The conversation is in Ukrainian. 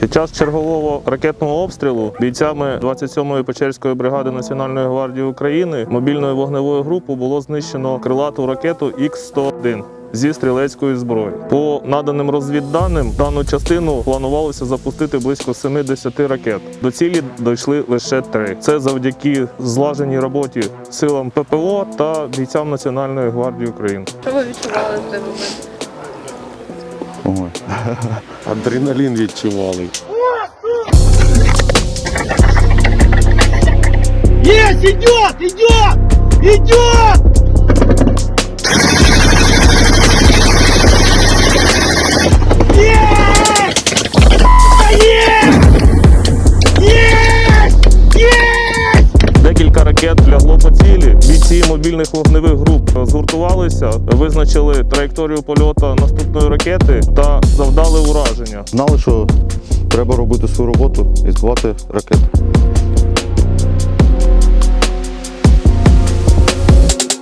Під час чергового ракетного обстрілу бійцями 27-ї Печерської бригади Національної гвардії України мобільною вогневою групою було знищено крилату ракету Х-101 зі стрілецької зброї. По наданим розвідданим, дану частину планувалося запустити близько 70 ракет. До цілі дійшли лише три. Це завдяки злаженій роботі силам ППО та бійцям Національної гвардії України. Що ви відчували момент? Ой. Адреналін відчували. Есть, идет, идет, идет! Ракет лягло по цілі. Бійці мобільних вогневих груп згуртувалися, визначили траєкторію польоту наступної ракети та завдали ураження. Знали, що треба робити свою роботу і збивати ракети.